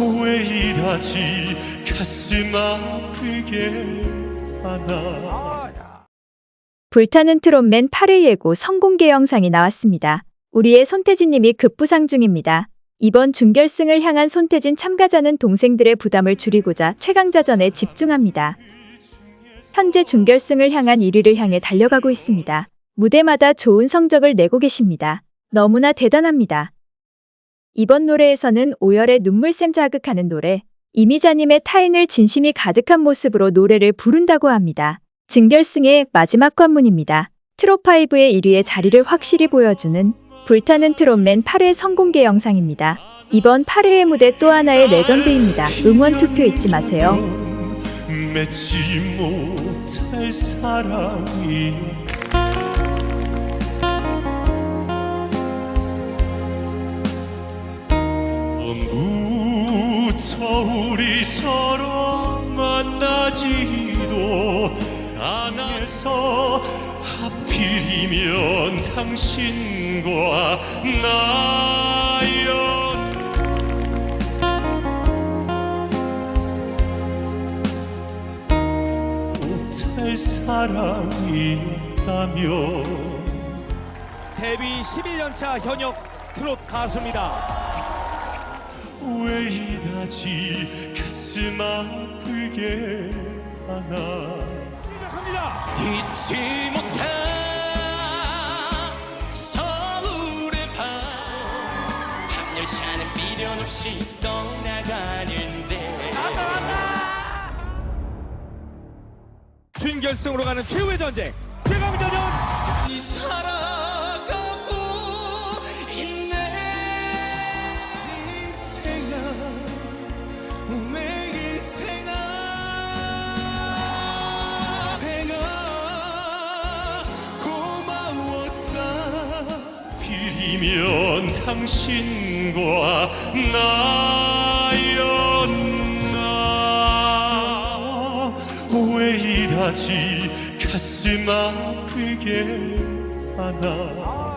왜 이다지 가슴 아프게 하나 불타는 트롯맨 8회 예고 성공개 영상이 나왔습니다. 우리의 손태진님이 급부상 중입니다. 이번 준결승을 향한 손태진 참가자는 동생들의 부담을 줄이고자 최강자전에 집중합니다. 현재 준결승을 향한 1위를 향해 달려가고 있습니다. 무대마다 좋은 성적을 내고 계십니다. 너무나 대단합니다. 이번 노래에서는 오열의 눈물샘 자극하는 노래, 이미자님의 타인을 진심이 가득한 모습으로 노래를 부른다고 합니다. 준결승의 마지막 관문입니다. 트롯5의 1위의 자리를 확실히 보여주는 불타는 트롯맨 8회 성공개 영상입니다. 이번 8회의 무대 또 하나의 레전드입니다. 응원 투표 잊지 마세요. 맺지 못할 사랑이 처음부터 우리 서로 만나지도 않아서 하필이면 당신과 나였 못할 사랑이었다면 데뷔 11년차 현역 트롯 가수입니다. 왜 이다지 가슴 아프게 하나. 시작합니다. 잊지 못한 서울의 밤. 밤열차는 미련 없이 떠나가는데. 준결승으로 가는 최후의 전쟁. 최강자전 비리면 당신과 나였나? 왜 이다지 가슴 아프게 하나